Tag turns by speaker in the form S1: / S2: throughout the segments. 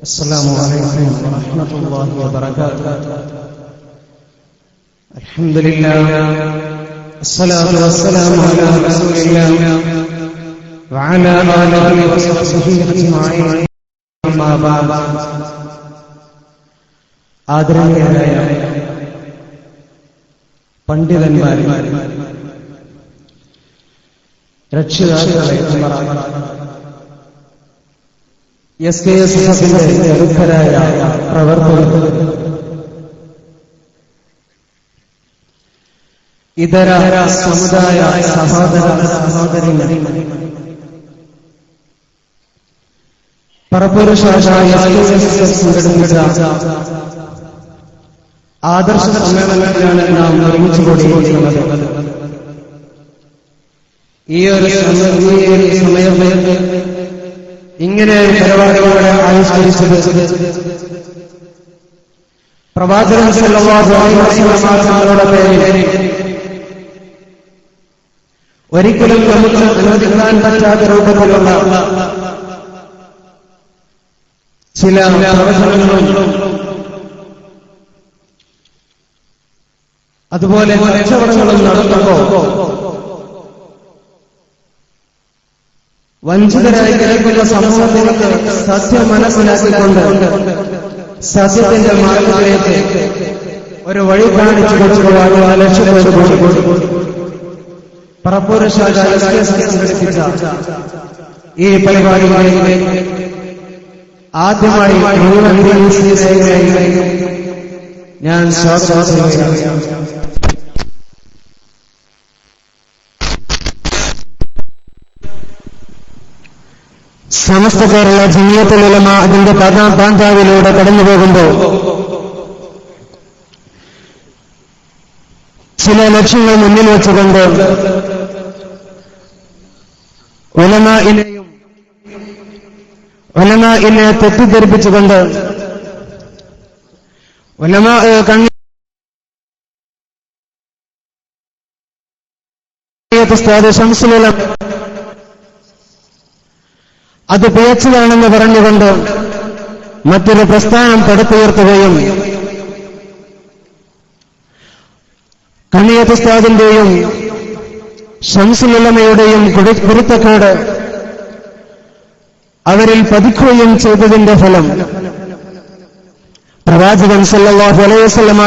S1: السلام عليكم ورحمة الله وبركاته الحمد لله الصلاة والسلام على رسول الله وعلى آله وصحبه أجمعين أما بعد ആദരണീയരായ പണ്ഡിതന്മാരെ രക്ഷിതാക്കളെ എസ് കെ എസ് എഫിന്റെ പ്രമുഖരായ പ്രവർത്തകർ. ഇതര സമുദായ സഹോദര സഹോദരിമാർ. പരപുരുഷായ ആദർശ സമ്മേളനത്തിലാണ് നാം നിർമ്മിച്ചു കൊടുക്കുന്നത് ഈ ഒരു സമയം ഇങ്ങനെ പരിപാടികളെ ആവിഷ്കരിച്ചത് തങ്ങളുടെ പേരിൽ ഒരിക്കലും നമുക്ക് അനുവദിക്കാൻ പറ്റാത്ത രൂപത്തിലുള്ള ചില പ്രവചനങ്ങളും അതുപോലെ കച്ചവടങ്ങളും നടത്തുമ്പോൾ വഞ്ചിതരായി കിടക്കുന്ന സമൂഹത്തിലേക്ക് സത്യം മനസ്സിലാക്കിക്കൊണ്ട് സത്യത്തിന്റെ മാർഗത്തിലേക്ക് ഒരു വഴി കാണിച്ചു കൊടുക്കുകയാണ് പറപ്പൂരശാല സംഘടിപ്പിച്ച ഈ പരിപാടികളിലേക്ക് ആദ്യമായി മുഴുവൻ ഞാൻ സ്വാഗതം
S2: സമസ്ത കേരള ജമിയത്തുലമ അതിന്റെ പതാം പാന്താവിലൂടെ കടന്നു പോകുമ്പോൾ ചില ലക്ഷ്യങ്ങൾ മുന്നിൽ വെച്ചുകൊണ്ട് ഉലമ ഇനെയും ഉലമ ഇനെ തെറ്റിദ്ധരിപ്പിച്ചുകൊണ്ട് ഉലമ കണ്ണി ശംസുലം അത് പിഴച്ചതാണെന്ന് പറഞ്ഞുകൊണ്ട് മറ്റൊരു പ്രസ്ഥാനം പടുത്തുയർത്തുകയും കണ്ണിയത്തുസ്താദിന്റെയും ഷംസുലമയുടെയും കുരുത്തക്കേട് അവരിൽ പതിക്കുകയും ചെയ്തതിന്റെ ഫലം പ്രവാചകൻ സല്ലല്ലാഹു അലൈഹി വസല്ലമ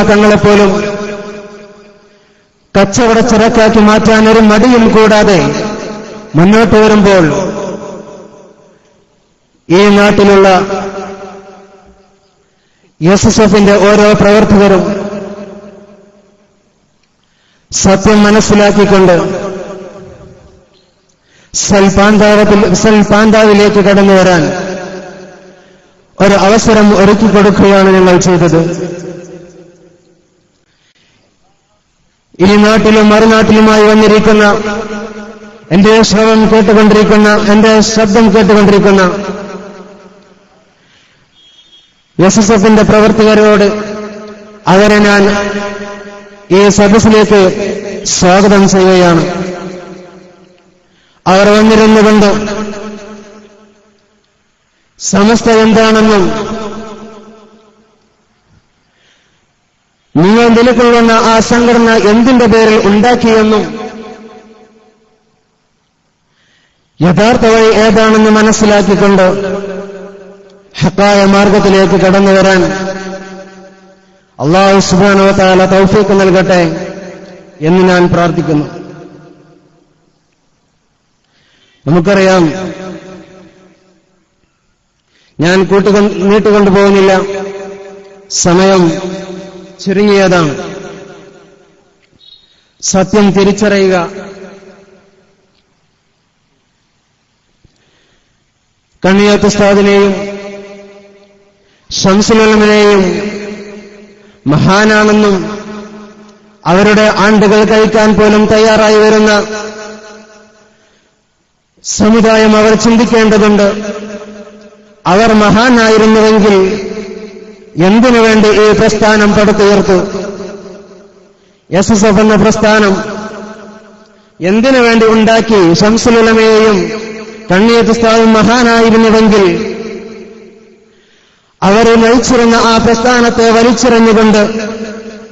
S2: കച്ചവട ചിറക്കാക്കി മാറ്റാൻ ഒരു മടിയും കൂടാതെ മുന്നോട്ട് വരുമ്പോൾ ഈ നാട്ടിലുള്ള എസ് എസ് എഫിന്റെ ഓരോ പ്രവർത്തകരും സത്യം മനസ്സിലാക്കിക്കൊണ്ട് സൽപാന്താവത്തിൽ സൽപാന്താവിലേക്ക് കടന്നു വരാൻ ഒരു അവസരം ഒരുക്കി കൊടുക്കുകയാണ് ഞങ്ങൾ ചെയ്തത്. ഈ നാട്ടിലും മറുനാട്ടിലുമായി വന്നിരിക്കുന്ന എന്റെ ശ്രവം കേട്ടുകൊണ്ടിരിക്കുന്ന എന്റെ ശബ്ദം കേട്ടുകൊണ്ടിരിക്കുന്ന എസ് എസ് എഫിന്റെ പ്രവർത്തകരോട് അവരെ ഞാൻ ഈ സദസ്സിലേക്ക് സ്വാഗതം ചെയ്യുകയാണ്. അവർ വന്നിരുന്നുകൊണ്ട് സമസ്ത എന്താണെന്നും നിങ്ങൾ നിലകൊള്ളുന്ന ആ സംഘടന എന്തിന്റെ പേരിൽ ഉണ്ടാക്കിയെന്നും യഥാർത്ഥ വഴി ഏതാണെന്ന് മനസ്സിലാക്കിക്കൊണ്ട് ഹക്കായ മാർഗത്തിലേക്ക് കടന്നു വരാൻ അള്ളാഹു സുബാനവത്താല താല തൗഫീക്ക് നൽകട്ടെ എന്ന് ഞാൻ പ്രാർത്ഥിക്കുന്നു. നമുക്കറിയാം ഞാൻ കൂട്ടുക നീട്ടുകൊണ്ടുപോകുന്നില്ല സമയം ചുരുങ്ങിയതാണ്. സത്യം തിരിച്ചറിയുക. കണ്ണിയാത്തുസ്താദിനെയും ഷംസുലമിനെയും മഹാനാണെന്നും അവരുടെ ആണ്ടുകൾ കഴിക്കാൻ പോലും തയ്യാറായി വരുന്ന സമുദായം അവർ ചിന്തിക്കേണ്ടതുണ്ട്. അവർ മഹാനായിരുന്നുവെങ്കിൽ എന്തിനു വേണ്ടി ഈ പ്രസ്ഥാനം പടുത്തുയർത്തു? എസ് എസ് എഫ് എന്ന പ്രസ്ഥാനം എന്തിനു വേണ്ടി ഉണ്ടാക്കി? ഷംസുലമയെയും കണ്ണിയത്ത് പ്രസ്ഥാനം മഹാനായിരുന്നുവെങ്കിൽ അവർ നയിച്ചിരുന്ന ആ പ്രസ്ഥാനത്തെ വലിച്ചിറഞ്ഞുകൊണ്ട്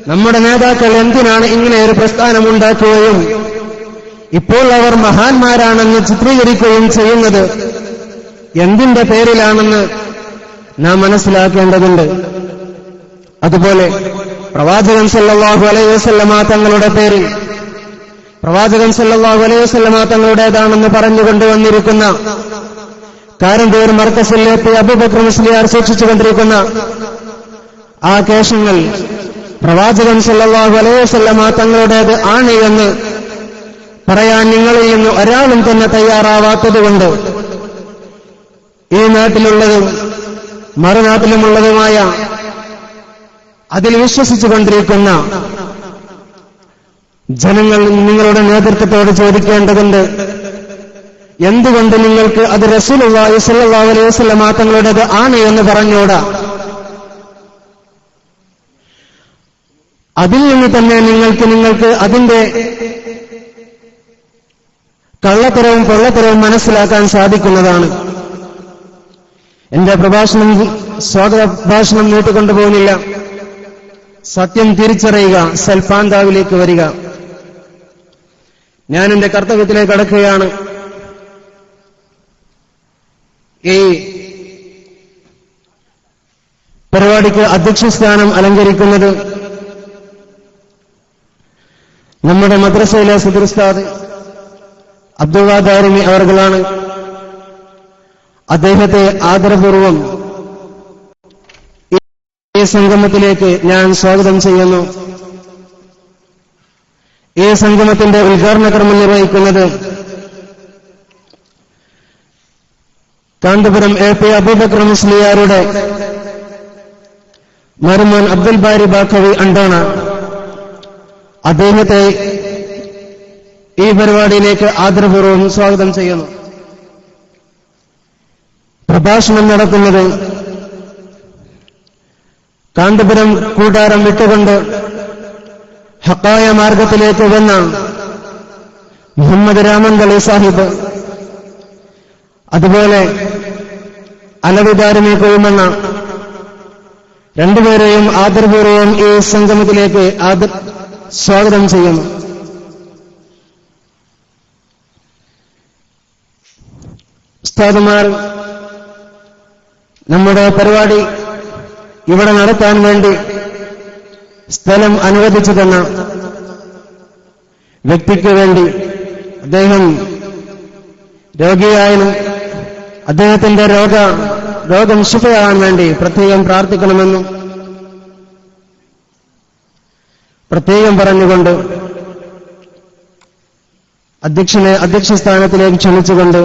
S2: നമ്മുടെ നേതാക്കൾ എന്തിനാണ് ഇങ്ങനെ ഒരു പ്രസ്ഥാനമുണ്ടാക്കുകയും ഇപ്പോൾ അവർ മഹാന്മാരാണെന്ന് ചിത്രീകരിക്കുകയും ചെയ്യുന്നത് എന്തിന്റെ പേരിലാണെന്ന് നാം മനസ്സിലാക്കേണ്ടതുണ്ട്. അതുപോലെ പ്രവാചകൻ സല്ലാഹു അലൈഹി വസല്ലമ തങ്ങളുടെ പേരിൽ പ്രവാചകൻ സല്ലാഹു അലൈഹി വസല്ലമ തങ്ങളുടേതാണെന്ന് പറഞ്ഞുകൊണ്ട് വന്നിരിക്കുന്ന കാരന്തൂർ മർക്കസിലേക്ക് അബൂബക്കർ മുസ്ലിയാർ സൂക്ഷിച്ചു കൊണ്ടിരിക്കുന്ന ആ കേശങ്ങൾ പ്രവാചകൻ സല്ലാഹു അലൈഹി വസല്ലമ തങ്ങളുടേത് ആണ് എന്ന് പറയാൻ നിങ്ങളിൽ നിന്ന് ഒരാളും തന്നെ തയ്യാറാവാത്തതുകൊണ്ട് ഈ നാട്ടിലുള്ളതും മറുനാട്ടിലുമുള്ളതുമായ അതിൽ വിശ്വസിച്ചു കൊണ്ടിരിക്കുന്ന ജനങ്ങൾ നിങ്ങളുടെ നേതൃത്വത്തോട് ചോദിക്കേണ്ടതുണ്ട്. എന്തുകൊണ്ട് നിങ്ങൾക്ക് അത് റസൂലുള്ളാഹി സ്വല്ലല്ലാഹു അലൈഹി വസല്ലമ തങ്ങളുടേത് ആണ് എന്ന് പറഞ്ഞൂടാ അതിൽ നിന്ന് തന്നെ നിങ്ങൾക്ക് നിങ്ങൾക്ക് അതിന്റെ കള്ളത്തരവും പൊള്ളത്തരവും മനസ്സിലാക്കാൻ സാധിക്കുന്നതാണ്. എന്റെ പ്രഭാഷണം സ്വാഗത പ്രഭാഷണം നീട്ടിക്കൊണ്ടുപോകുന്നില്ല സത്യം തിരിച്ചറിയുക സൽപാന്താവിലേക്ക് വരിക. ഞാൻ എന്റെ കർത്തവ്യത്തിലേക്ക് കടക്കുകയാണ്. ഈ പരിപാടിക്ക് അധ്യക്ഷ സ്ഥാനം അലങ്കരിക്കുന്നത് നമ്മുടെ മദ്രസയിലെ സുദൃസ്താദ് അബ്ദുള്ള ദാരിമി അവർകളാണ്. അദ്ദേഹത്തെ ആദരപൂർവം ഈ സംഗമത്തിലേക്ക് ഞാൻ സ്വാഗതം ചെയ്യുന്നു. ഈ സംഗമത്തിന്റെ ഉദ്ഘാടന കർമ്മം നിർവഹിക്കുന്നത് കാന്തപുരം എ പി അബൂബക്കർ മുസ്ലിയാരുടെ മരുമോൻ അബ്ദുൽ ബാരി ബാഖവി അണ്ടോണ. അദ്ദേഹത്തെ ഈ പരിപാടിയിലേക്ക് ആദരപൂർവം സ്വാഗതം ചെയ്യുന്നു. പ്രഭാഷണം നടക്കുന്നത് കാന്തപുരം കൂടാരം വിട്ടുകൊണ്ട് ഹക്കായ മാർഗത്തിലേക്ക് വന്ന മുഹമ്മദ് രാമൻ രാമൻകളി സാഹിബ് അതുപോലെ അലവിദാരമെ കൊഴുമെന്ന രണ്ടുപേരെയും ആദരപൂർവം ഈ സംഗമത്തിലേക്ക് സ്വാഗതം ചെയ്യുന്നു. ഉസ്താദുമാർ നമ്മുടെ പരിപാടി ഇവിടെ നടത്താൻ വേണ്ടി സ്ഥലം അനുവദിച്ചു തന്ന വ്യക്തിക്ക് വേണ്ടി അദ്ദേഹം രോഗിയായാലും അദ്ദേഹത്തിന്റെ രോഗ രോഗം ശുഭയാകാൻ വേണ്ടി പ്രത്യേകം പ്രാർത്ഥിക്കണമെന്നും പ്രത്യേകം പറഞ്ഞുകൊണ്ട് അധ്യക്ഷനെ അധ്യക്ഷ സ്ഥാനത്തിലേക്ക് ക്ഷണിച്ചുകൊണ്ട്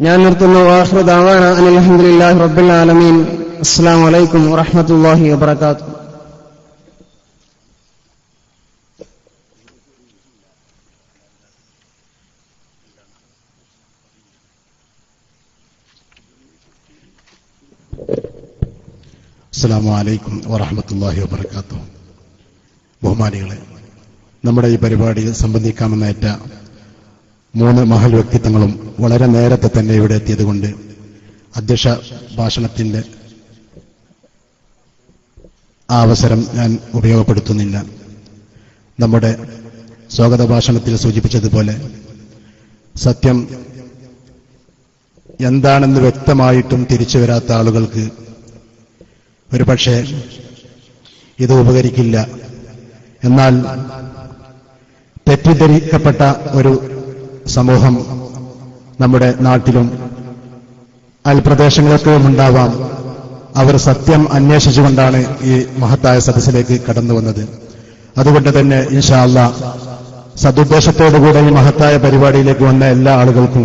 S2: ഞാൻ നിർത്തുന്നു. വാഹൃദാവാന അനിൽഹമുല്ലാഹി റബ്ബുൽ ആലമീൻ. അസ്സാം വലൈക്കും വറഹമത്തല്ലാഹി വബർക്കാത്തു
S3: അസ്സാം വലൈക്കും വറഹമത്തല്ലാഹി വബർക്കാത്തു ബഹുമാനികളെ നമ്മുടെ ഈ പരിപാടിയിൽ സംബന്ധിക്കാമെന്നേറ്റ മൂന്ന് മഹൽ വ്യക്തിത്വങ്ങളും വളരെ നേരത്തെ തന്നെ ഇവിടെ എത്തിയതുകൊണ്ട് അധ്യക്ഷ ഭാഷണത്തിന്റെ ആ അവസരം ഞാൻ ഉപയോഗപ്പെടുത്തുന്നില്ല. നമ്മുടെ സ്വാഗത ഭാഷണത്തിൽ സൂചിപ്പിച്ചതുപോലെ സത്യം എന്താണെന്ന് വ്യക്തമായിട്ടും തിരിച്ചു വരാത്ത ആളുകൾക്ക് ഒരുപക്ഷെ ഇത് ഉപകരിക്കില്ല. എന്നാൽ തെറ്റിദ്ധരിക്കപ്പെട്ട ഒരു സമൂഹം നമ്മുടെ നാട്ടിലും അയൽപ്രദേശങ്ങളൊക്കെയും ഉണ്ടാവാം. അവർ സത്യം അന്വേഷിച്ചുകൊണ്ടാണ് ഈ മഹത്തായ സദസ്സിലേക്ക് കടന്നു വന്നത്. അതുകൊണ്ട് തന്നെ ഇൻഷാല്ല സതുദ്ദേശത്തോടുകൂടെ ഈ മഹത്തായ പരിപാടിയിലേക്ക് വന്ന എല്ലാ ആളുകൾക്കും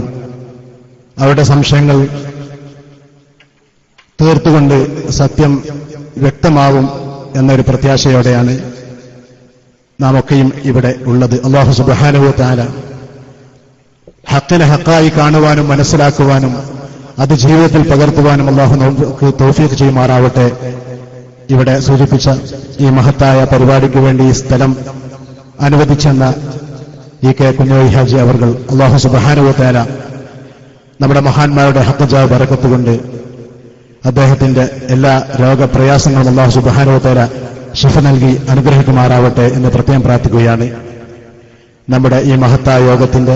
S3: അവരുടെ സംശയങ്ങൾ തീർത്തുകൊണ്ട് സത്യം വ്യക്തമാവും എന്നൊരു പ്രത്യാശയോടെയാണ് നാം ഒക്കെയും ഇവിടെ ഉള്ളത്. അള്ളാഹു സുബാനുവ താല ഹക്കിനെ ഹക്കായി കാണുവാനും മനസ്സിലാക്കുവാനും അത് ജീവിതത്തിൽ പകർത്തുവാനും അള്ളാഹു നമുക്ക് തോഫീക്ക് ചെയ്യുമാറാവട്ടെ. ഇവിടെ സൂചിപ്പിച്ച ഈ മഹത്തായ പരിപാടിക്ക് വേണ്ടി ഈ സ്ഥലം അനുവദിച്ചെന്ന ഇ കെ കുഞ്ഞോയി ഹാജി അവർ അള്ളാഹു സുബാനുവ നമ്മുടെ മഹാന്മാരുടെ ഹക്കജാവ് ബറക്കത്തുകൊണ്ട് അദ്ദേഹത്തിന്റെ എല്ലാ രോഗപ്രയാസങ്ങളും അള്ളാഹു സുബാനുവത്തേല ശിഫ നൽകി അനുഗ്രഹിക്കുമാറാവട്ടെ എന്ന് പ്രത്യേകം പ്രാർത്ഥിക്കുകയാണ്. നമ്മുടെ ഈ മഹത്തായ യോഗത്തിന്റെ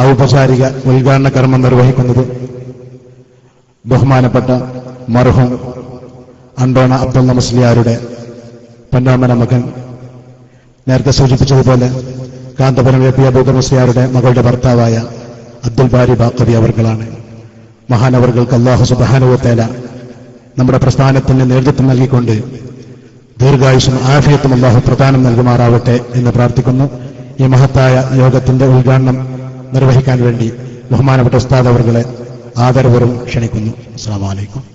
S3: ഔപചാരിക ഉദ്ഘാടന കർമ്മം നിർവഹിക്കുന്നത് ബഹുമാനപ്പെട്ട മർഹും അണ്ടോണ അബ്ദുള്ള മുസ്ലിയാരുടെ പൊന്നോമന മകൻ. നേരത്തെ സൂചിപ്പിച്ചതുപോലെ കാന്തപുരം എ പി അബൂബർ മുസ്ലിയാരുടെ മകളുടെ ഭർത്താവായ അബ്ദുൽ ബാരി ബാക്കവി അവർകളാണ്. മഹാനവർകൾക്ക് അള്ളാഹു സുബാനുവത്തേല നമ്മുടെ പ്രസ്ഥാനത്തിന് നേതൃത്വം നൽകിക്കൊണ്ട് ദീർഘായുഷും ആഫിയത്തും അള്ളാഹു പ്രദാനം നൽകുമാറാവട്ടെ എന്ന് പ്രാർത്ഥിക്കുന്നു. ഈ മഹത്തായ യോഗത്തിന്റെ ഉദ്ഘാടനം നിർവഹിക്കാൻ വേണ്ടി ബഹുമാനപ്പെട്ട ഉസ്താദ് അവർകളെ ആദരപൂർവം ക്ഷണിക്കുന്നു. അസ്സാം വലൈക്കും